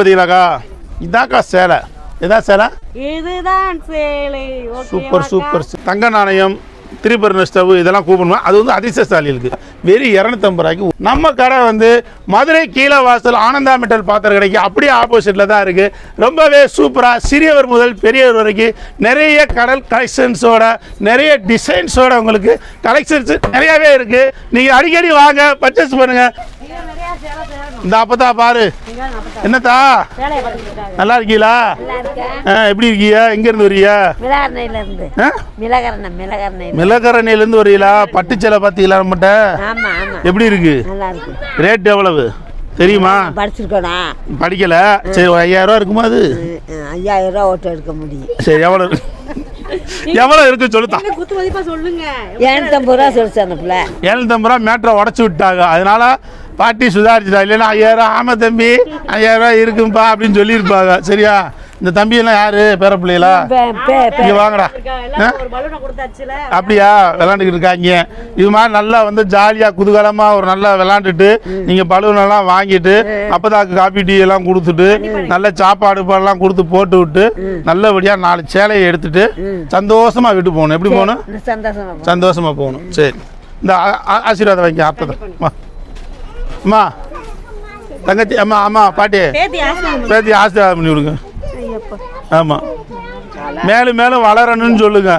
பார்த்தீங்களாக்கா இதாக்கா சேலை. இதான் சேலை? இதுதான் சேலை. சூப்பர் சூப்பர் தங்க நாணயம் திரிபர்ண ஸ்டவ் இதெல்லாம் கூப்பிடணும்? அது வந்து அதிர்ஷ்டசாலிகளுக்கு வெறும் இரநூத்தம்பது ரூபாய்க்கு நம்ம கடை வந்து மதுரை கீழ வாசல் ஆனந்தா மெட்டல் பாத்திரம் கடைக்கு அப்படியே ஆப்போசிட்டில் தான் இருக்குது ரொம்பவே சூப்பராக சிறியவர் முதல் பெரியவர் வரைக்கும் நிறைய கடல் கலெக்ஷன்ஸோட நிறைய டிசைன்ஸோட உங்களுக்கு கலெக்ஷன்ஸ் நிறையாவே இருக்குது நீங்கள் அடிக்கடி வாங்க பர்ச்சேஸ் பண்ணுங்கள் இந்த அப்பதா பாரு. என்னத்தா? நல்லா இருக்கீங்களா? எப்படி இருக்கீங்க? வரீங்க? மிளகரணையில இருந்து ஆ? மிளகரணை மிளகரணையில மிளகரணையிலேருந்து வரீங்களா? பட்டுச்சேலை பார்த்தீங்களா நம்மகிட்ட? ஆமா ஆமா. எப்படி இருக்கு? நல்லா இருக்கு ரேட் எவ்வளவு? தெரியுமா? படிச்சிருக்கோனா படிக்கல. சரி ஒரு ஐயாயிரம் ரூபா இருக்குமா அது? ஐயாயிரம் ரூபா ஓட்டு எடுக்க முடியும். சரி எவ்வளோ எவ்வளோ இருக்கு சொல்லுத்தான் குத்து மதிப்பா சொல்லுங்க? இரநூத்தம்பது ரூபா சொல்லிச்சு அந்த பிள்ளை. எழுநூத்தம்பது ரூபா மேட்ரை உடச்சி விட்டாங்க. அதனால பாட்டி சுதாரிச்சிட்டா இல்லைன்னா ஐயாயிரம் ஆமா தம்பி ஐயாயிரம் ரூபா இருக்கும்பா அப்படின்னு சொல்லியிருப்பாங்க. சரியா? இந்த தம்பியெல்லாம் யாரு? பேர பிள்ளைகளா? இங்க வாங்கடா. அப்படியா? விளாண்டுக்கிட்டு இருக்காங்க. இது மாதிரி நல்லா வந்து ஜாலியாக குதூகலமாக ஒரு நல்லா விளாண்டுட்டு நீங்கள் பலூன் எல்லாம் வாங்கிட்டு அப்பதாக்கு காப்பி டீ எல்லாம் கொடுத்துட்டு நல்ல சாப்பாடு எல்லாம் கொடுத்து போட்டு விட்டு நல்லபடியாக நாலு சேலையை எடுத்துட்டு சந்தோஷமாக விட்டு போகணும். எப்படி போகணும். சந்தோஷமாக போகணும். சரி. இந்த ஆசீர்வாதம் வைங்க அர்த்தத்தை. அம்மா தங்கச்சி அம்மா அம்மா பாட்டி. பேத்தி ஆசீர்வாதம். பண்ணி விடுங்க. ஆமாம் மேலும் மேலும் வளரணும்னு சொல்லுங்க.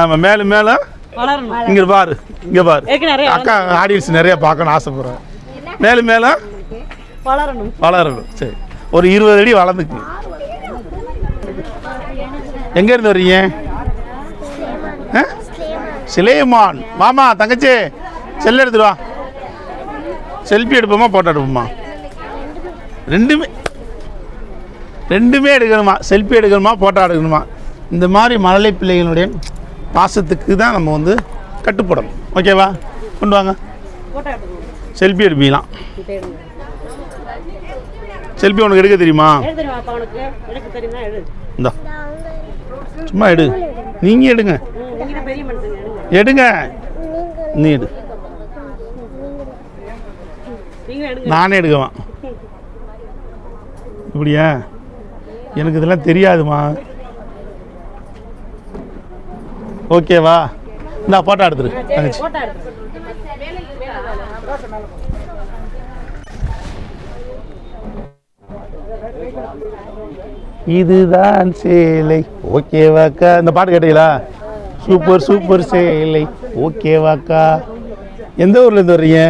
ஆமாம் மேலும் மேலும் இங்க பாரு இங்க பாரு. அக்கா ஆடியன்ஸ் நிறைய பார்க்கணும் ஆசைப்படுறேன். மேலும் மேலும் வளரணும். வளரணும். சரி. ஒரு இருபது அடி வளர்ந்துக்கு எங்க இருந்து வர்றீங்க? ஆ? சிலேமான். மாமா தங்கச்சி செல் எடுத்துட்டு வா. செல்ஃபி எடுப்போமா போட்டோ எடுப்போமா? ரெண்டுமே ரெண்டுமே எடுக்கணுமா? செல்ஃபி எடுக்கணுமா போட்டோ எடுக்கணுமா? இந்த மாதிரி மழலை பிள்ளைகளுடைய பாசத்துக்கு தான் நம்ம வந்து கட்டுப்படணும் ஓகேவா கொண்டு வாங்க. செல்ஃபி எடுப்பீங்களாம் செல்ஃபி உனக்கு எடுக்க தெரியுமா? இந்தா. சும்மா எடு. நீங்கள் எடுங்க. எடுங்க. நீ எடு. நானே எடுக்கவான் இப்படியா? எனக்கு இதெல்லாம் தெரியாதுமா. ஓகேவா இந்தா போட்டோ எடுத்துரு. தங்கச்சி. இதுதான் சேலை. ஓகேவாக்கா இந்த பாட்டு கேட்டீங்களா? சூப்பர் சூப்பர் சேலை. ஓகேவாக்கா எந்த ஊர்ல இருந்து வர்றீங்க?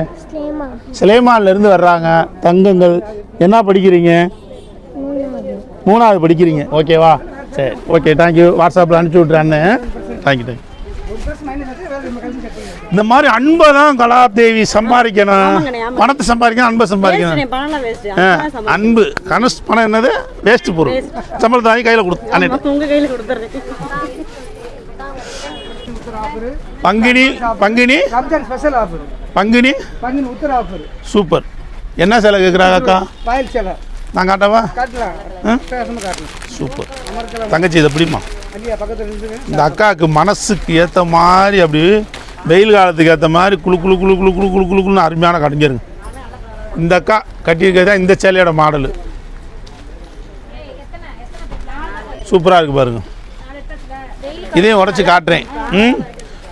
சிலைமான்ல இருந்து வர்றாங்க. தங்கங்கள். என்ன படிக்கிறீங்க? மூணாவது படிக்கிறீங்க. ஓகேவா சரி ஓகே தேங்க்யூ வாட்ஸ்அப்பில் அனுப்பிச்சி விட்றேன்னு தேங்க்யூ தேங்க்யூ இந்த மாதிரி அன்பை தான் கலாதேவி சம்பாதிக்கணும். பணத்தை சம்பாதிக்கணும் அன்பை சம்பாதிக்கணும். அன்பு கனஸ் பணம் என்னது? வேஸ்ட் பொருள். சம்பளத்தை வாங்கி கையில் கொடுத்து பங்கினி பங்கினி. Special offer Panguni? Panguni Uthira offer super. என்ன சிலை கேட்குறாங்க அக்கா? பாயல் சிலை. நான் காட்டவா? சூப்பர். தங்கச்சி இதை பிடிமா? இந்த அக்காவுக்கு மனசுக்கு ஏற்ற மாதிரி அப்படி வெயில் காலத்துக்கு ஏற்ற மாதிரி குழு குழு குழு குழு குழு குழு குழுக்குன்னு அருமையான கடைஞ்சிருங்க இந்த அக்கா கட்டியிருக்கிறது தான் இந்த சேலையோட மாடலு. சூப்பராக இருக்குது பாருங்க. இதையும் உடச்சி காட்டுறேன். ம்?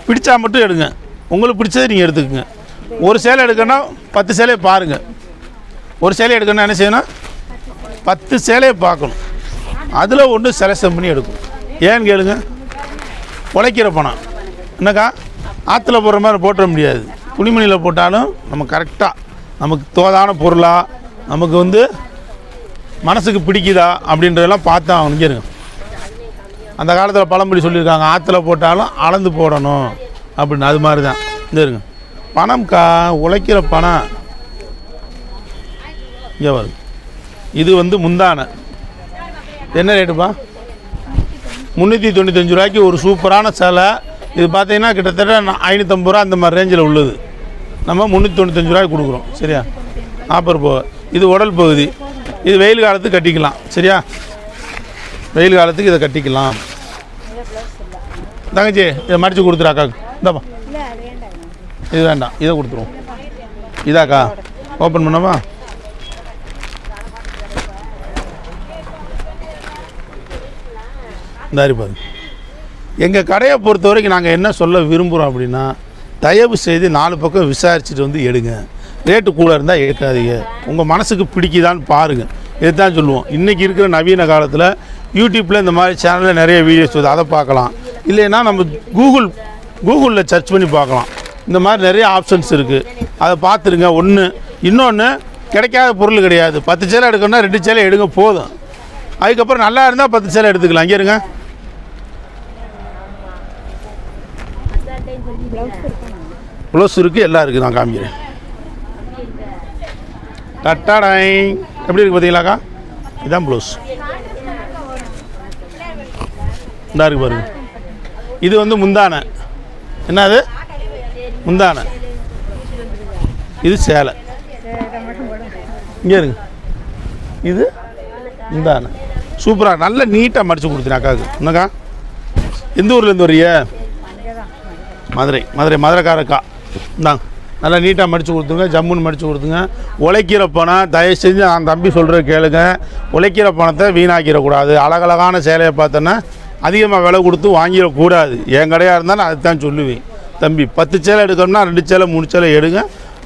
பிடிச்சா மட்டும் எடுங்க. உங்களுக்கு பிடிச்சதை நீங்கள் எடுத்துக்கோங்க. ஒரு சேலை எடுக்கணும்னா பத்து சேலையை பாருங்கள் ஒரு சேலை எடுக்கணும்னா என்ன செய்யணும்? பத்து சேலையை பார்க்கணும். அதில் ஒன்று செலக்ஷன் பண்ணி எடுக்கும். ஏன்னு கேளுங்க. உழைக்கிற பணம். என்னக்கா? ஆற்றுல போடுற மாதிரி போட்டுற முடியாது. துணிமணியில் போட்டாலும் நம்ம கரெக்டாக நமக்கு தோதான பொருளாக நமக்கு வந்து மனசுக்கு பிடிக்குதா அப்படின்றதெல்லாம் பார்த்தா அவங்க இருங்க. அந்த காலத்தில் பழமொழி சொல்லியிருக்காங்க. ஆற்றுல போட்டாலும் அளந்து போடணும் அப்படின்னு. அது மாதிரி தான் இந்த இருங்க. பணம் கா உழைக்கிற பணம். இங்கே வருது இது வந்து முந்தானை. என்ன ரேட்டுப்பா? முந்நூற்றி தொண்ணூத்தஞ்சு ரூபாய்க்கு ஒரு சூப்பரான சேலை. இது பார்த்தீங்கன்னா கிட்டத்தட்ட ஐநூற்றம்பது ரூபா அந்த மாதிரி ரேஞ்சில் உள்ளது. நம்ம முந்நூற்றி தொண்ணூத்தஞ்சு ரூபாய்க்கு கொடுக்குறோம். சரியா? நாற்பது போக இது உடல் பகுதி. இது வெயில் காலத்துக்கு கட்டிக்கலாம். சரியா? வெயில் காலத்துக்கு இதை கட்டிக்கலாம். தங்கச்சி இதை மடித்து கொடுத்துரு இந்தாப்பா. இது வேண்டாம் இதை கொடுத்துருவோம். இதாக்கா ஓப்பன் பண்ணவா? இந்தாரி பாருங்க. எங்கள் கடையை பொறுத்த வரைக்கும் நாங்கள் என்ன சொல்ல விரும்புகிறோம் அப்படின்னா தயவு செய்து நாலு பக்கம் விசாரிச்சுட்டு வந்து எடுங்க. ரேட்டு கூட இருந்தால் எடுக்காதீங்க. உங்கள் மனசுக்கு பிடிக்குதான்னு பாருங்கள் இதுதான் சொல்லுவோம். இன்றைக்கி இருக்கிற நவீன காலத்தில் யூடியூப்பில் இந்த மாதிரி சேனலில் நிறைய வீடியோஸ் வருது. அதை பார்க்கலாம். இல்லைன்னா நம்ம கூகுள் கூகுளில் சர்ச் பண்ணி பார்க்கலாம். இந்த மாதிரி நிறைய ஆப்ஷன்ஸ் இருக்குது அதை பார்த்துருங்க. ஒன்று இன்னொன்று கிடைக்காத பொருள் கிடையாது. பத்து சேலை எடுக்கணும்னா ரெண்டு சேலை எடுங்க போதும். அதுக்கப்புறம் நல்லா இருந்தால் பத்து சேலை எடுத்துக்கலாம். இங்கே இருங்க. ப்ளவுஸ் இருக்குது எல்லாம் இருக்குது நான் காமிக்கிறேன். டட்டாடாய் எப்படி இருக்குது பார்த்தீங்களாக்கா இதுதான் ப்ளவுஸ் இந்தா இருக்கு பாருங்க. இது வந்து முந்தானை. என்னது? முந்தான. இது சேலை. இங்கே இருங்க. இது முந்தானை. சூப்பராக நல்ல நீட்டாக மடித்து கொடுத்தேன் அக்காவுக்கு. என்னக்கா? எந்த ஊர்லேருந்து வர்றீங்க? மதுரை. மதுரை மதுரைக்காரக்கா. இந்தாங்க நல்லா நீட்டாக மடித்து கொடுத்துங்க ஜம்முன்னு மடித்து கொடுத்துங்க உழைக்கிற பணம் தயவு செஞ்சு நான் தம்பி சொல்கிற கேளுங்க. உழைக்கிற பணத்தை வீணாக்கிடக்கூடாது. அழகழகான சேலையை பார்த்தோன்னா அதிகமாக விலை கொடுத்து வாங்கிடக்கூடாது. என் கடையாக இருந்தாலும் அதுதான் சொல்லுவேன். தம்பி பத்து சேலை எடுக்கணும்னா ரெண்டு சேலை மூணு சேலை எடுங்க.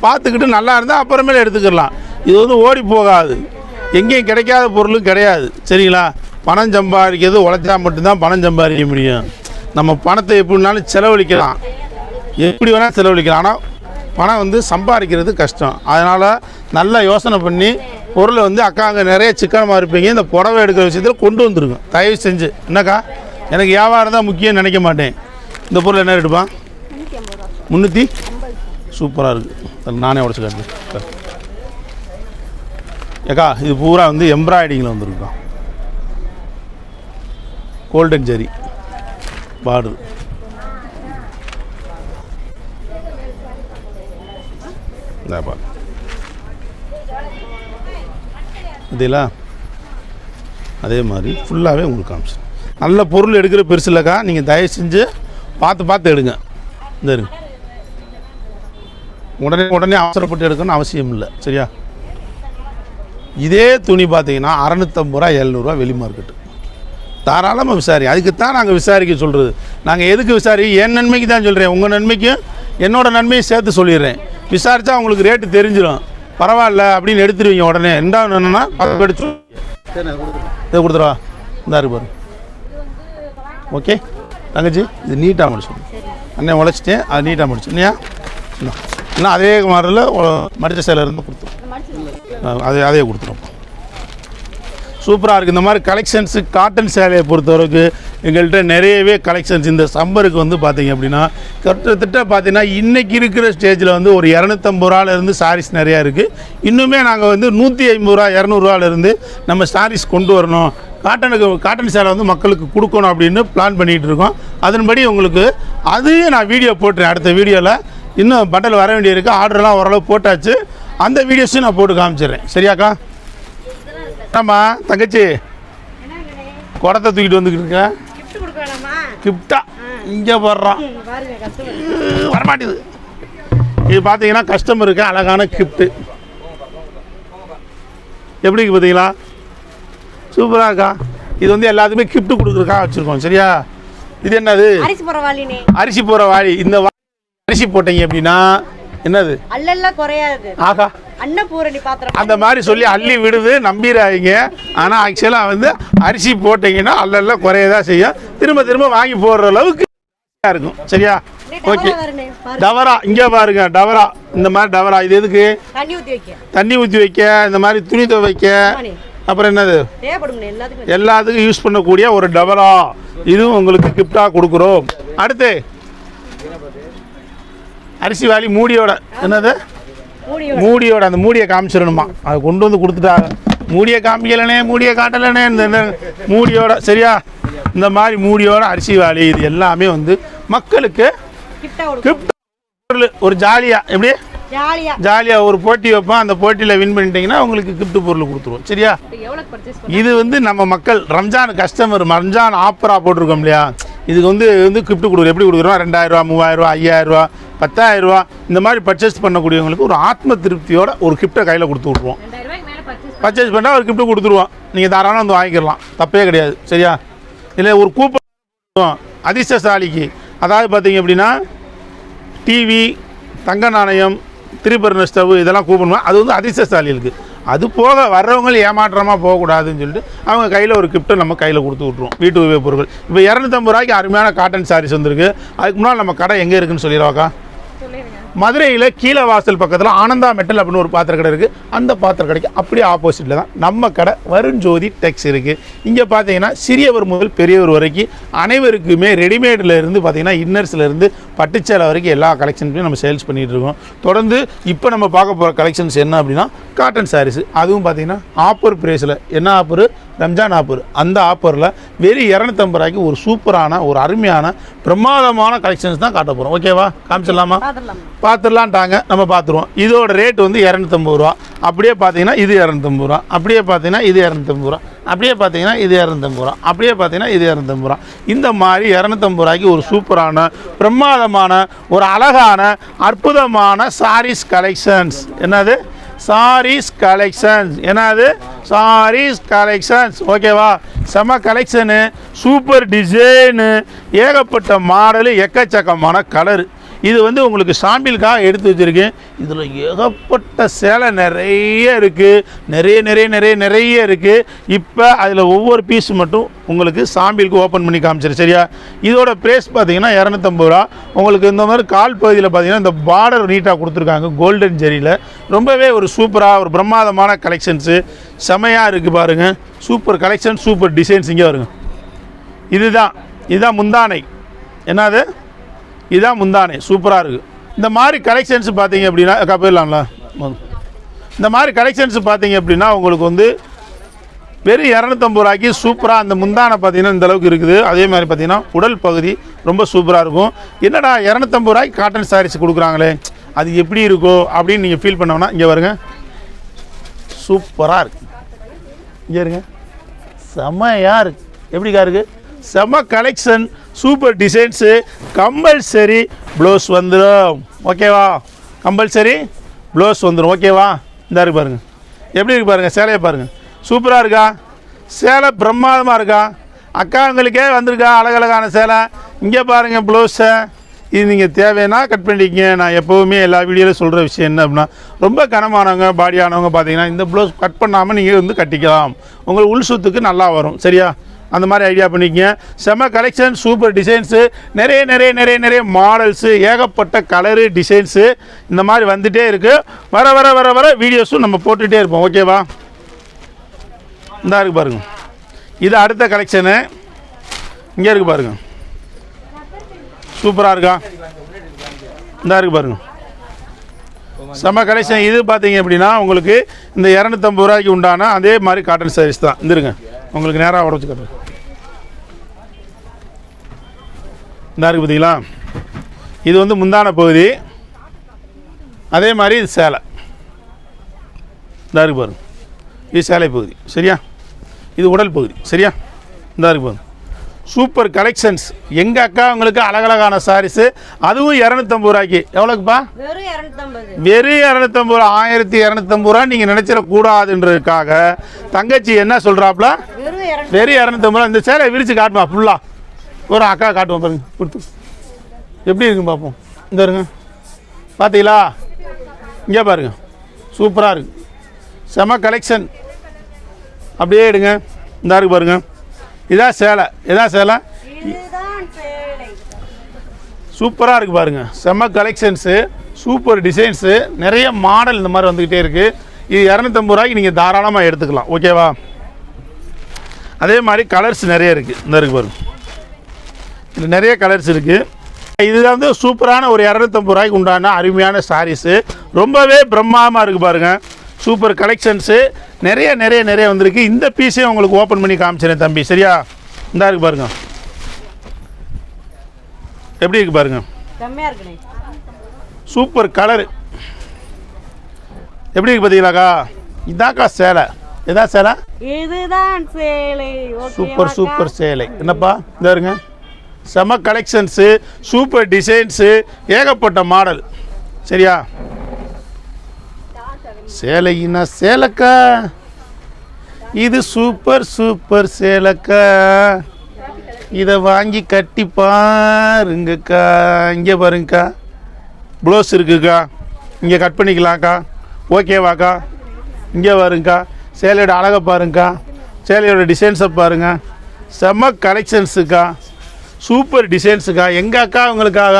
பார்த்துக்கிட்டு நல்லா இருந்தால் அப்புறமேல எடுத்துக்கிடலாம். இது வந்து ஓடி போகாது. எங்கேயும் கிடைக்காத பொருளும் கிடையாது. சரிங்களா? பணம் சம்பாதிக்கிறது உழைச்சா மட்டும்தான் பணம் சம்பாதிக்க முடியும். நம்ம பணத்தை எப்படினாலும் செலவழிக்கலாம். எப்படி வேணால் செலவழிக்கலாம். ஆனால் பணம் வந்து சம்பாதிக்கிறது கஷ்டம். அதனால் நல்லா யோசனை பண்ணி பொருளை வந்து அக்கா அங்கே நிறைய சிக்கனமாக இருப்பீங்க. இந்த புடவை எடுக்கிற விஷயத்தில் கொண்டு வந்துருங்க. தயவு செஞ்சு. என்னக்கா? எனக்கு வியாபாரம் தான் முக்கியம் நினைக்க மாட்டேன். இந்த பொருள் என்ன எடுப்பான் முந்நூற்றி சூப்பராக இருக்குது நானே உடச்சு காட்டுறேன். ஏக்கா இது பூரா வந்து எம்ப்ராய்டிங்கில் வந்துருக்கா கோல்டன் ஜெரி. பார்டர் இந்த பாரு அதே மாதிரி ஃபுல்லாகவே உங்களுக்கு காமிச்சு நல்ல பொருள் எடுக்கிற பெருசு இல்லைக்கா. நீங்கள் தயவு செஞ்சு பார்த்து பார்த்து எடுங்க. இந்த உடனே உடனே அவசரப்பட்டு எடுக்கணும்னு அவசியம் இல்லை. சரியா? இதே துணி பார்த்தீங்கன்னா அறநூற்றம்பது ரூபா எழுநூறுவா வெளி மார்க்கெட்டு தாராளமாக விசாரி. அதுக்கு தான் நாங்கள் விசாரிக்க சொல்கிறது நாங்கள் எதுக்கு விசாரி? என் நன்மைக்கு தான் சொல்கிறேன் உங்கள் நன்மைக்கும் என்னோட நன்மையும் சேர்த்து சொல்லிடுறேன். விசாரித்தா உங்களுக்கு ரேட்டு தெரிஞ்சிடும் பரவாயில்ல அப்படின்னு எடுத்துருவீங்க உடனே. ரெண்டாவது என்னென்னா பத்து எடுத்து இதை கொடுத்துருவா? இந்த இருக்கு பாரு. ஓகே தங்கச்சி இது நீட்டாக முடிச்சு அண்ணன் உழைச்சிட்டேன். அது நீட்டாக முடிச்சு இல்லையா இன்னும் அதே மாதிரில மடித்த சேலை இருந்து கொடுத்துரும். அதே அதே கொடுத்துரும். சூப்பராக இருக்குது இந்த மாதிரி கலெக்ஷன்ஸு காட்டன் சேலையை பொறுத்தவரைக்கு எங்கள்கிட்ட நிறையவே கலெக்ஷன்ஸ் இந்த சம்மருக்கு வந்து பார்த்தீங்க அப்படின்னா கிட்டத்தட்ட பார்த்தீங்கன்னா இன்றைக்கி இருக்கிற ஸ்டேஜில் வந்து ஒரு இரநூத்தம்பது ரூபாலேருந்து சாரீஸ் நிறையா இருக்குது இன்னுமே நாங்கள் வந்து நூற்றி ஐம்பது ரூபா இரநூறுவாலேருந்து நம்ம சாரீஸ் கொண்டு வரணும். காட்டனுக்கு காட்டன் சேலை வந்து மக்களுக்கு கொடுக்கணும் அப்படின்னு பிளான் பண்ணிகிட்டு இருக்கோம். அதன்படி உங்களுக்கு அதையும் நான் வீடியோ போட்டுறேன். அடுத்த வீடியோவில் இன்னும் பண்டல் வர வேண்டியிருக்கு. ஆர்டர்லாம் ஓரளவு போட்டாச்சு. அந்த வீடியோஸையும் நான் போட்டு காமிச்சிடுறேன். சரியாக்கா? ஆமா தங்கச்சி? குடத்தை தூக்கிட்டு வந்துக்கிட்டு இருக்க? Gift கொடுக்க வேணாமா கிஃப்டா இங்கே போடுறான் கஸ்டமர் வரமாட்டேது இது பார்த்தீங்கன்னா கஸ்டமருக்கு அழகான கிஃப்ட்டு எப்படி பார்த்தீங்களா சூப்பராக இருக்கா? இது வந்து எல்லாத்துக்குமே gift கொடுக்குறக்கா வச்சுருக்கோம். சரியா? இது என்னது? அரிசி போகிற வாளி. இந்த அரிசி போட்டீங்க அப்படின்னா என்னது? அல்லல்ல குறையாது. ஆகா. அன்னபூரணி பாத்திரம் அந்த மாதிரி சொல்லி அள்ளி விடுது நம்பிடாதீங்க ஆனால் ஆக்சுவலாக வந்து அரிசி போட்டிங்கன்னா அல்லெல்லாம் குறையதான் செய்யும். திரும்ப திரும்ப வாங்கி போடுற அளவுக்கு இருக்கும். சரியா? ஓகே டவரா இங்கே பாருங்க டவரா. இந்த மாதிரி டவரா. இது எதுக்கு? தண்ணி ஊத்தி வைக்க. தண்ணி ஊற்றி வைக்க இந்த மாதிரி துணி துவைக்க. அப்புறம் என்னது? எல்லாத்துக்கும். யூஸ் பண்ணக்கூடிய ஒரு டவரா. இதுவும் உங்களுக்கு கிஃப்டாக கொடுக்குறோம். அடுத்து அரிசி வாளி மூடியோட என்னது? மூடி மூடியோட அந்த மூடியை காமிச்சிடணுமா? அதை கொண்டு வந்து கொடுத்துட்டாங்க. மூடியை காமிக்கலனே மூடியை காட்டலனே இந்த மூடியோட சரியா? இந்த மாதிரி மூடியோட அரிசி வாளி இது எல்லாமே வந்து மக்களுக்கு கிஃப்டா ஒரு ஜாலியாக எப்படி? ஜாலியா. ஜாலியாக ஒரு போட்டி வைப்போம். அந்த போட்டியில் வின் பண்ணிட்டீங்கன்னா உங்களுக்கு கிஃப்ட் பொருள் கொடுத்துருவோம். சரியா? இது வந்து நம்ம மக்கள் ரம்ஜான் கஸ்டமர் ரம்ஜான் ஆஃபராக போட்டிருக்கோம் இல்லையா? இதுக்கு வந்து வந்து கிஃப்ட் கொடுக்குறோம். எப்படி கொடுக்குறோம்? ரெண்டாயிரரூவா மூவாயிரரூவா ஐயாயிரரூவா பத்தாயிரரூவா இந்த மாதிரி பர்ச்சேஸ் பண்ணக்கூடியவங்களுக்கு ஒரு ஆத்ம திருப்தியோட ஒரு கிஃப்ட்டை கையில் கொடுத்து விட்ருவோம் பர்ச்சேஸ் பண்ணால் ஒரு கிஃப்ட் கொடுத்துருவோம். நீங்கள் தாராளமாக வந்து வாங்கிக்கலாம். தப்பே கிடையாது. சரியா? இல்லை ஒரு கூப்பன் அதிர்ஷ்டசாலிக்கு. அதாவது பார்த்தீங்க அப்படின்னா டிவி தங்க நாணயம் திரிபர்ண ஸ்டவ் இதெல்லாம் கூப்பிடணும் அது வந்து அதிர்ஷ்டசாலிகளுக்கு. அது போக வர்றவங்க ஏமாற்றமாக போகக்கூடாதுன்னு சொல்லிட்டு அவங்க கையில் ஒரு கிஃப்ட்டை நம்ம கையில் கொடுத்து விட்ருவோம் வீட்டு உபயோகப் பொருட்கள். இப்போ இரநூத்தம்பது ரூபாய்க்கு அருமையான காட்டன் சாரீஸ் வந்திருக்கு. அதுக்கு முன்னால் நம்ம கடை எங்கே இருக்குன்னு சொல்லிடுவாக்கா மதுரையில் கீழே வாசல் பக்கத்தில் ஆனந்தா மெட்டல் அப்படின்னு ஒரு பாத்திர கடை இருக்குது அந்த பாத்திர கடைக்கு அப்படியே ஆப்போசிட்டில் தான் நம்ம கடை. வருண் ஜோதி டெக்ஸ் இருக்குது இங்கே பார்த்தீங்கன்னா சிறியவர் முதல் பெரியவர் வரைக்கும் அனைவருக்குமே ரெடிமேடில் இருந்து பார்த்தீங்கன்னா இன்னர்ஸ்லேருந்து பட்டுச்சேலை வரைக்கும் எல்லா கலெக்ஷன்ஸுமே நம்ம சேல்ஸ் பண்ணிகிட்டு இருக்கோம். தொடர்ந்து இப்போ நம்ம பார்க்க போகிற கலெக்ஷன்ஸ் என்ன அப்படின்னா காட்டன் சாரீஸ் அதுவும் பார்த்தீங்கன்னா ஆப்பர் ப்ரைஸில் என்ன ஆப்பர் ரம்ஜான் ஆஃபர் அந்த ஆஃபரில் வெறும் இரநூத்தம்பது ரூபாய்க்கு ஒரு சூப்பரான ஒரு அருமையான பிரமாதமான கலெக்ஷன்ஸ் தான் காட்ட போகிறோம் ஓகேவா காமிச்சிடலாமா? பார்த்துடலான்ட்டாங்க நம்ம பார்த்துருவோம் இதோட ரேட் வந்து இரநூத்தம்பது ரூபா. அப்படியே பார்த்தீங்கன்னா இது இரநூத்தம்பது ரூபா. அப்படியே பார்த்தீங்கன்னா இது இரநூத்தம்பது ரூபா. அப்படியே பார்த்தீங்கன்னா இது இரநூத்தம்பது ரூபா. அப்படியே பார்த்தீங்கன்னா இது இரநூத்தம்பது ரூபா. இந்த மாதிரி இரநூத்தம்பது ரூபாய்க்கு ஒரு சூப்பரான பிரமாதமான ஒரு அழகான அற்புதமான சாரீஸ் கலெக்ஷன்ஸ் என்னது? சாரீஸ் கலெக்ஷன்ஸ் என்னது? சாரீஸ் கலெக்ஷன்ஸ் ஓகேவா? செம கலெக்ஷனு சூப்பர் டிசைனு ஏகப்பட்ட மாடலு எக்கச்சக்கமான கலரு இது வந்து உங்களுக்கு சாம்பிளுக்காக எடுத்து வச்சுருக்கேன். இதில் ஏகப்பட்ட சேலை நிறைய இருக்குது நிறைய நிறைய நிறைய நிறைய இருக்குது இப்போ அதில் ஒவ்வொரு பீஸ் மட்டும் உங்களுக்கு சாம்பிளுக்கு ஓப்பன் பண்ணி காமிச்சிரு சரியா? இதோட ப்ரைஸ் பார்த்தீங்கன்னா இரநூத்தம்பது ரூபா. உங்களுக்கு இந்த மாதிரி கால் பகுதியில் பார்த்தீங்கன்னா இந்த பார்டர் நீட்டாக கொடுத்துருக்காங்க கோல்டன் ஜெரியில் ரொம்பவே ஒரு சூப்பராக ஒரு பிரமாதமான கலெக்ஷன்ஸு செமையாக இருக்குது பாருங்கள் சூப்பர் கலெக்ஷன் சூப்பர் டிசைன்ஸ் இங்கே வருங்க. இதுதான். இதுதான் முந்தானை. என்னது? இதுதான் முந்தானை சூப்பராக இருக்குது இந்த மாதிரி கலெக்ஷன்ஸ் பார்த்தீங்க அப்படின்னா அக்கா போயிடலாம்ல. இந்த மாதிரி கலெக்ஷன்ஸ் பார்த்தீங்க அப்படின்னா உங்களுக்கு வந்து வெறும் இரநூத்தம்பது ரூபாய்க்கு சூப்பராக அந்த முந்தானை பார்த்தீங்கன்னா இந்த அளவுக்கு இருக்குது. அதே மாதிரி பார்த்தீங்கன்னா உடல் பகுதி ரொம்ப சூப்பராக இருக்கும். என்னடா இரநூத்தம்பது ரூபாய்க்கு காட்டன் சாரீஸ் கொடுக்குறாங்களே அது எப்படி இருக்கோ அப்படின்னு நீங்கள் ஃபீல் பண்ணோம்னா இங்கே வருங்க சூப்பராக இருக்கு. இங்கே இருங்க. செம்மையாக இருக்குது எப்படிக்கா இருக்குது செம்ம collection super designs compulsory blouse வந்துடும் ஓகேவா கம்பல்சரி ப்ளவுஸ் வந்துடும் ஓகேவா இந்த இருக்கு பாருங்கள் எப்படி இருக்கு பாருங்கள் சேலையை பாருங்கள் சூப்பராக இருக்கா? சேலை பிரமாதமாக இருக்கா? அக்காங்களுக்கே வந்திருக்கா? அழகழகான சேலை. இங்கே பாருங்கள் ப்ளவுஸை இது நீங்கள் தேவைன்னா கட் பண்ணிக்கிங்க. நான் எப்போவுமே எல்லா வீடியோவில் சொல்கிற விஷயம் என்ன அப்படின்னா ரொம்ப கனமானவங்க பாடியானவங்க பார்த்தீங்கன்னா இந்த ப்ளவுஸ் கட் பண்ணாமல் நீங்கள் வந்து கட்டிக்கலாம். உங்களுக்கு உள் சுத்துக்கு நல்லா வரும். சரியா? அந்த மாதிரி ஐடியா பண்ணிக்கங்க. செம கலெக்ஷன் சூப்பர் டிசைன்ஸு நிறைய நிறைய நிறைய நிறைய மாடல்ஸு ஏகப்பட்ட கலரு டிசைன்ஸு இந்த மாதிரி வந்துகிட்டே இருக்குது வர வர வர வர வீடியோஸும் நம்ம போட்டுகிட்டே இருப்போம். ஓகேவா இந்தா இருக்கு பாருங்க. இது அடுத்த கலெக்ஷனு இங்கே இருக்குது பாருங்க. சூப்பராக இருக்கா? இந்தா இருக்கு பாருங்க. செம்ம கலெக்ஷன் இது பார்த்தீங்க அப்படின்னா உங்களுக்கு இந்த இரநூத்தம்பது ரூபாய்க்கு உண்டான அதே மாதிரி காட்டன் சாரீஸ் தான். இருந்துருங்க உங்களுக்கு நேராக உடச்சி காட்டுறேன் இந்த இருக்கு பார்த்தீங்களா? இது வந்து முந்தான பகுதி. அதே மாதிரி இது சேலை. இந்த இருக்கு பாருங்க. இது சேலை பகுதி. சரியா? இது உடல் பகுதி. சரியா? இந்த இருக்கு பாருங்க. சூப்பர் கலெக்ஷன்ஸ் எங்கள் அக்கா உங்களுக்கு அழகழகான சாரீஸு அதுவும் இரநூத்தம்பது ரூபாய்க்கு. எவ்வளோக்குப்பா? வெறும் இரநூத்தம்பது. ரூபா ஆயிரத்தி இரநூத்தம்பது ரூபா நீங்கள் நினச்சிடக்கூடாதுன்றதுக்காக தங்கச்சி என்ன சொல்கிறாப்புல வெறும் இரநூத்தி வெறும் இரநூத்தம்பது ரூபா. இந்த சேலை விரித்து காட்டுமா ஃபுல்லாக ஒரு அக்கா காட்டுவோம் பாருங்க கொடுத்து. எப்படி இருக்குன்னு பார்ப்போம். இந்த இருங்க. பார்த்தீங்களா இங்கே பாருங்க. சூப்பராக இருக்கு. செம கலெக்ஷன் அப்படியே எடுங்க. இந்த இருக்கு பாருங்க. இதான் சேலை இதான் சேலை? சூப்பராக இருக்குது பாருங்க. செம்ம கலெக்ஷன்ஸு சூப்பர் டிசைன்ஸு நிறைய மாடல் இந்த மாதிரி வந்துக்கிட்டே இருக்குது இது இரநூத்தம்பது ரூபாய்க்கு நீங்கள் தாராளமாக எடுத்துக்கலாம். ஓகேவா அதே மாதிரி கலர்ஸ் நிறைய இருக்குது இந்த இருக்கு பாருங்க. இதில் நிறைய கலர்ஸ் இருக்குது இது வந்து சூப்பரான ஒரு இரநூத்தம்பது ரூபாய்க்கு உண்டான அருமையான சாரீஸு ரொம்பவே பிரம்மாண்டமாக இருக்குது பாருங்கள் சூப்பர் கலெக்ஷன்ஸு. நிறைய நிறைய நிறைய வந்திருக்கு. இந்த பீஸையும் உங்களுக்கு ஓப்பன் பண்ணி காமிச்சிடறேன் தம்பி. சரியா? இந்தா இருக்கு பாருங்க. எப்படி இருக்கு பாருங்க? Super colour. எப்படி இருக்கு பார்த்தீங்களாக்கா இதாக்கா சேலை. இதான் சேலை? இதுதான் சேலை. சூப்பர் சூப்பர் சேலை. என்னப்பா? இந்த இருங்க. செம கலெக்ஷன்ஸு சூப்பர் டிசைன்ஸு ஏகப்பட்ட மாடல். சரியா? சேலையினா சேலக்கா. இது சூப்பர் சூப்பர் சேலக்கா. இதை வாங்கி கட்டி பாருங்கக்கா. இங்கே பாருங்கக்கா. ப்ளவுஸ் இருக்குக்கா. இங்கே கட் பண்ணிக்கலாம்க்கா. ஓகேவாக்கா இங்கே பாருங்கக்கா. சேலையோட அழகை பாருங்கக்கா. சேலையோட டிசைன்ஸை பாருங்க. செம்ம கலெக்ஷன்ஸுக்கா சூப்பர் டிசைன்ஸுக்கா எங்கள் அக்கா உங்களுக்காக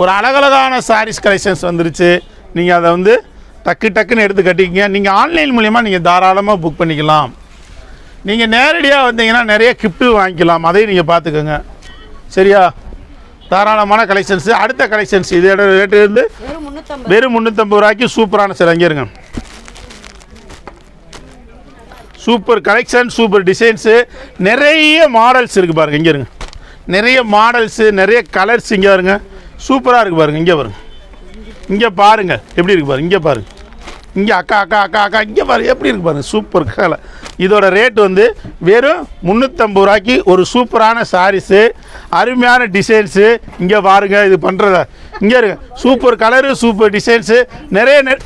ஒரு அழகழகான சாரீஸ் கலெக்ஷன்ஸ் வந்துருச்சு. நீங்கள் அதை வந்து டக்கு டக்குன்னு எடுத்து கட்டிக்கிங்க. நீங்கள் ஆன்லைன் மூலயமா நீங்கள் தாராளமாக புக் பண்ணிக்கலாம். நீங்கள் நேரடியாக வந்தீங்கன்னா நிறைய கிஃப்ட்டு வாங்கிக்கலாம். அதையும் நீங்கள் பார்த்துக்கோங்க. சரியா? தாராளமான கலெக்ஷன்ஸு அடுத்த கலெக்ஷன்ஸ் இதோட ரேட்டு வந்து வெறும் முந்நூற்றம்பது ரூபாய்க்கு சூப்பரான சில. இங்கே இருங்க. சூப்பர் கலெக்ஷன் சூப்பர் டிசைன்ஸு நிறைய மாடல்ஸ் இருக்குது பாருங்க. இங்கே இருங்க. நிறைய மாடல்ஸு நிறைய கலர்ஸ் இங்கே பாருங்க சூப்பராக இருக்குது பாருங்க. இங்கே பாருங்க இங்கே பாருங்க. எப்படி இருக்கு பாருங்க இங்கே பாருங்க இங்கே அக்கா அக்கா அக்கா அக்கா இங்கே பாருங்க எப்படி இருக்கு பாருங்க சூப்பர் கலர். இதோட ரேட் வந்து வெறும் முந்நூற்றம்பது ரூபாய்க்கு ஒரு சூப்பரான சாரீஸு அருமையான டிசைன்ஸு இங்கே பாருங்க இது பண்ணுறத இங்கே இருங்க சூப்பர் கலரு சூப்பர் டிசைன்ஸு நிறைய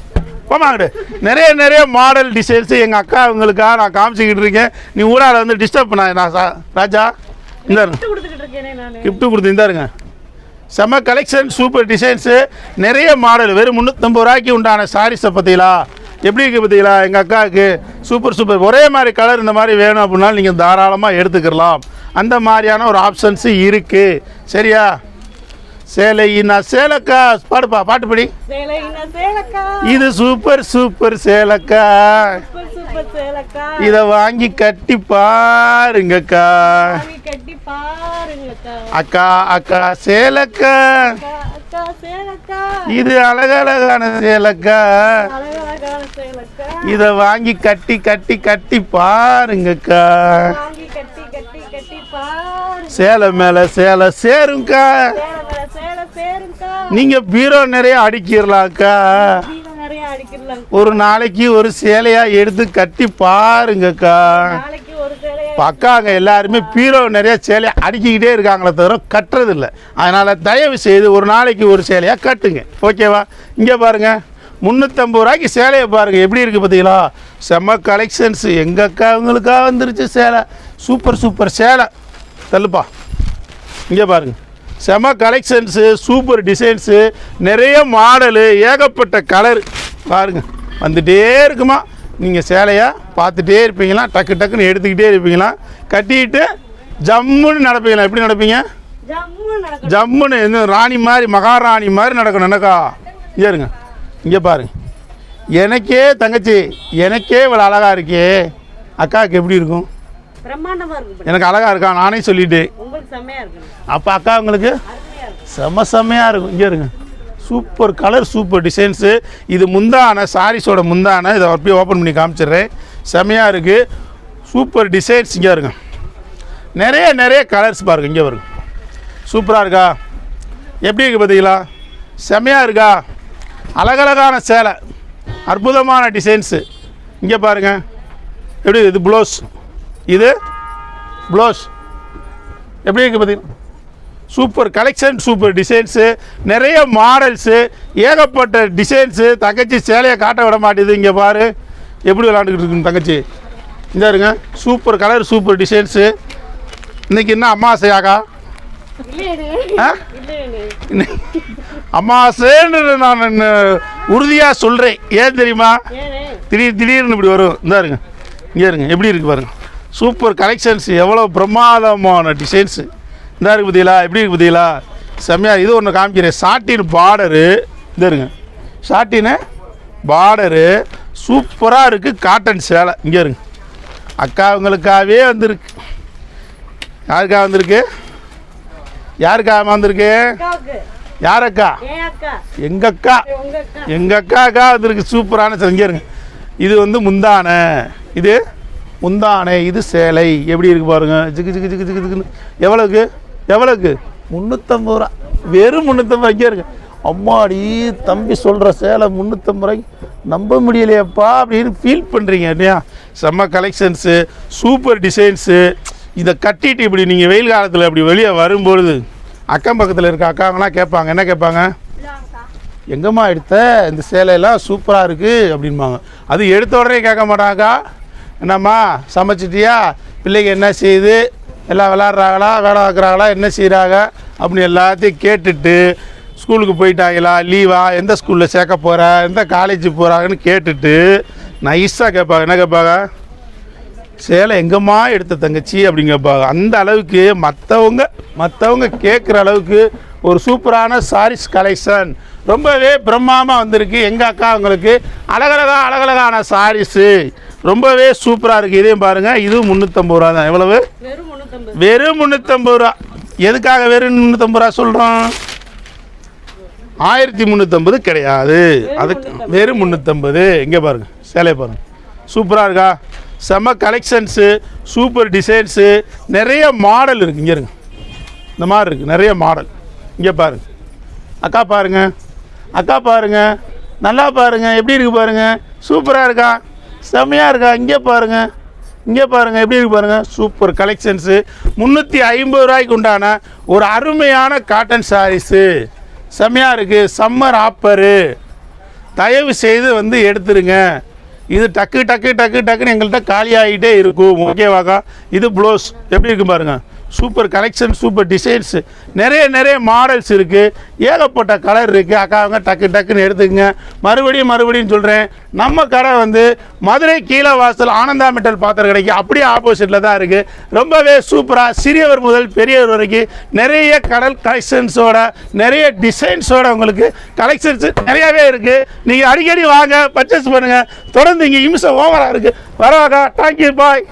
போமாங்கடு நிறைய நிறைய மாடல் டிசைன்ஸு எங்கள் அக்கா இவங்களுக்காக நான் காமிச்சிக்கிட்டு இருக்கேன். நீ ஊடால வந்து டிஸ்டர்ப் பண்ண நான் சா- ராஜா இந்த கிஃப்ட்டு கொடுத்து இந்தாருங்க. செம்ம கலெக்ஷன் சூப்பர் டிசைன்ஸு நிறைய மாடல் வெறும் முந்நூற்றம்பது ரூபாய்க்கு உண்டான சாரீஸை பார்த்தீங்களா எப்படி இருக்குது பார்த்தீங்களா எங்கள் அக்காவுக்கு சூப்பர் சூப்பர் ஒரே மாதிரி கலர் இந்த மாதிரி வேணும் அப்படின்னாலும் நீங்கள் தாராளமாக எடுத்துக்கலாம். அந்த மாதிரியான ஒரு ஆப்ஷன்ஸு இருக்குது சரியா? சேலை நான் சேலக்கா. பாடுப்பா பாட்டு படி. இது சூப்பர் சூப்பர் சேலக்கா. இதை வாங்கி கட்டி பாருங்கக்கா. அக்கா அக்கா சேலக்கா. இது அழகழகான சேலக்கா. இதை வாங்கி கட்டி கட்டி கட்டி பாருங்கக்கா. சேலை மேல சேலை சேருங்கக்கா சேலை மேல சேலை சேருங்கக்கா நீங்க பீரோ நிறைய அடிக்கலாம் ஒரு நாளைக்கு ஒரு சேலையா எடுத்து கட்டி பாருங்கக்கா. அக்காங்க எல்லாருமே பீரோ நிறைய சேலையை அடுக்கிக்கிட்டே இருக்காங்களே தவிர கட்டுறது இல்லை அதனால் தயவு செய்து ஒரு நாளைக்கு ஒரு சேலையாக கட்டுங்க. ஓகேவா? இங்கே பாருங்க. முந்நூற்றம்பது ரூபாய்க்கு சேலையை பாருங்கள் எப்படி இருக்குது பார்த்தீங்களா? செம்ம கலெக்ஷன்ஸ் எங்கள் அக்கா அவங்களுக்காக வந்துருச்சு சேலை? சூப்பர் சூப்பர் சேலை. தள்ளுப்பா. இங்கே பாருங்க. செம கலெக்ஷன்ஸு சூப்பர் டிசைன்ஸு நிறைய மாடலு ஏகப்பட்ட கலர் பாருங்க வந்துட்டே இருக்குமா? நீங்கள் சேலையை பார்த்துட்டே இருப்பீங்களா? டக்கு டக்குன்னு எடுத்துக்கிட்டே இருப்பீங்களா? கட்டிட்டு ஜம்முன்னு நடப்பீங்களா? எப்படி நடப்பீங்க? ஜம்முன்னு இன்னும் ராணி மாதிரி மகாராணி மாதிரி நடக்கணும். எனக்கா? இங்கே இருங்க. இங்கே பாருங்க. எனக்கே தங்கச்சி எனக்கே இவ்வளோ அழகா இருக்கே. அக்காவுக்கு எப்படி இருக்கும்? எனக்கு அழகா இருக்கா? நானே செம்மையா இருக்கணும். அப்போ அக்கா உங்களுக்கு? செம செம்மையாக இருக்கும். இங்கே இருங்க. சூப்பர் கலர் சூப்பர் டிசைன்ஸு இது முந்தான சாரீஸோட முந்தான. இதை அப்படியே ஓப்பன் பண்ணி காமிச்சிடுறேன். செமையாக இருக்குது சூப்பர் டிசைன்ஸ் இங்கே இருங்க. நிறைய நிறைய கலர்ஸ் பாருங்க. இங்கே வருங்க சூப்பராக இருக்கா? எப்படி இருக்குது பார்த்தீங்களா செமையாக இருக்கா? அழகழகான சேலை. அற்புதமான டிசைன்ஸு இங்கே பாருங்க. எப்படி இது ப்ளவுஸ் இது ப்ளவுஸ். எப்படி இருக்குது பார்த்தீங்களா சூப்பர் கலெக்ஷன் சூப்பர் டிசைன்ஸு நிறைய மாடல்ஸு ஏகப்பட்ட டிசைன்ஸு தங்கச்சி சேலையை காட்ட விட மாட்டேது. இங்கே பாரு. எப்படி விளாண்டுக்கிட்டு இருக்குங்க தங்கச்சி. இந்த இருங்க. சூப்பர் கலர் சூப்பர் டிசைன்ஸு இன்னைக்கு என்ன இல்லையே. அமாவாசைன்னு நான் உறுதியாக சொல்கிறேன் ஏன் தெரியுமா? திடீர் திடீர்னு இப்படி வரும். இந்த இருங்க. இங்கே இருங்க. எப்படி இருக்கு பாருங்க. சூப்பர் கலெக்ஷன்ஸ் எவ்வளோ பிரமாதமான டிசைன்ஸு இந்த இருக்கு பார்த்தீங்களா எப்படி இருக்கு பார்த்தீங்களா செம்மையாக இது ஒன்று காமிக்கிறேன். சாட்டின் பார்டரு இந்த இருங்க. சாட்டின் பார்டரு சூப்பராக இருக்குது காட்டன் சேலை. இங்கே இருங்க. அக்கா அவங்களுக்காகவே வந்திருக்கு. யாருக்கா வந்திருக்கு? யாருக்கா வந்திருக்கு? யார் அக்கா எங்கள் அக்கா. எங்கள் அக்காக்கா வந்திருக்கு. சூப்பரான. இங்கே இருங்க. இது வந்து முந்தானை. இது முந்தானை இது சேலை. எப்படி இருக்கு பாருங்க. ஜிகு ஜிகு ஜிகு ஜிகு ஜிகுன்னு. எவ்வளோக்கு எவ்வளோக்கு முந்நூற்றம்பது ரூபா. வெறும் முந்நூற்றம்பது ரூபாய்க்கே இருக்கு. அம்மாடி தம்பி சொல்கிற சேலை முந்நூற்றம்பது ரூபாய்க்கு நம்ப முடியலையேப்பா அப்படின்னு ஃபீல் பண்ணுறீங்க இல்லையா? செம்ம கலெக்ஷன்ஸு சூப்பர் டிசைன்ஸு இதை கட்டிட்டு இப்படி நீங்கள் வெயில் காலத்தில் இப்படி வெளியே வரும்பொழுது அக்கம் பக்கத்தில் இருக்க அக்காங்களாம் கேட்பாங்க. என்ன கேட்பாங்க? எங்கம்மா எடுத்த இந்த சேலையெல்லாம் சூப்பராக இருக்குது அப்படின்பாங்க. அது எடுத்த உடனே கேட்க மாட்டாங்கக்கா என்னம்மா சமைச்சிட்டியா? பிள்ளைங்க என்ன செய்யுது எல்லாம் விளாட்றாங்களா? வேலை பார்க்குறாங்களா? என்ன செய்கிறாங்க அப்படின்னு எல்லாத்தையும் கேட்டுட்டு ஸ்கூலுக்கு போயிட்டாங்களா? லீவா? எந்த ஸ்கூலில் சேர்க்க போகிற எந்த காலேஜ் போகிறாங்கன்னு கேட்டுட்டு நைஸாக கேட்பாங்க. என்ன கேட்பாங்க? சேலை எங்கம்மா எடுத்த தங்கச்சி அப்படின்னு கேட்பாங்க. அந்த அளவுக்கு மற்றவங்க மற்றவங்க கேட்குற அளவுக்கு ஒரு சூப்பரான சாரீஸ் கலெக்ஷன் ரொம்பவே பிரம்மாண்டமாக வந்திருக்கு. எங்கள் அக்கா அவங்களுக்கு அழகழகா அழகழகான சாரீஸு ரொம்பவே சூப்பராக இருக்குது இதையும் பாருங்கள் இதுவும் முந்நூற்றம்பது ரூபா தான். எவ்வளவு? வெறும் முந்நூற்றம்பது ரூபா. எதுக்காக வெறும் முந்நூற்றம்பது ரூபா சொல்கிறோம் ஆயிரத்தி முந்நூற்றம்பது கிடையாது. அதுக்கு வெறும் முந்நூற்றம்பது இங்கே பாருங்கள் சேலையை பாருங்கள் சூப்பராக இருக்கா? செம்ம கலெக்ஷன்ஸு சூப்பர் டிசைன்ஸு நிறைய மாடல் இருக்குது இங்கே இருங்க. இந்த மாதிரி இருக்குது நிறைய மாடல் இங்கே பாருங்க. அக்கா பாருங்க. அக்கா பாருங்க. நல்லா பாருங்க. எப்படி இருக்கு பாருங்க? சூப்பராக இருக்கா? செம்மையாக இருக்கா? இங்கே பாருங்க. இங்கே பாருங்கள் எப்படி இருக்கு பாருங்கள் சூப்பர் கலெக்ஷன்ஸு முந்நூற்றி ஐம்பது ரூபாய்க்கு உண்டான ஒரு அருமையான காட்டன் சாரீஸு செம்மையாக இருக்குது சம்மர் ஆப்பரு தயவு செய்து வந்து எடுத்துருங்க. இது டக்கு டக்கு டக்கு டக்குன்னு எங்கள்கிட்ட காலியாகிட்டே இருக்கும். ஓகேவாக்கா இது ப்ளவுஸ் எப்படி இருக்கு பாருங்கள் சூப்பர் கலெக்ஷன் சூப்பர் டிசைன்ஸ் நிறைய நிறைய மாடல்ஸ் இருக்குது ஏகப்பட்ட கலர் இருக்குது அக்காவங்க டக்கு டக்குன்னு எடுத்துக்கங்க. மறுபடியும் மறுபடியும் சொல்கிறேன் நம்ம கடை வந்து மதுரை கீழே வாசல் ஆனந்தா மெட்டல் பாத்திரம் கடைக்கு அப்படியே ஆப்போசிட்டில் தான் இருக்குது ரொம்பவே சூப்பராக சிறியவர் முதல் பெரியவர் வரைக்கும் நிறைய கடல் கலெக்ஷன்ஸோட நிறைய டிசைன்ஸோட உங்களுக்கு கலெக்ஷன்ஸ் நிறையாவே இருக்குது நீங்கள் அடிக்கடி வாங்க பர்ச்சேஸ் பண்ணுங்கள் தொடர்ந்து இங்கே இம்சம் ஓவராக இருக்குது வரவாக்கா தேங்க்யூ பாய்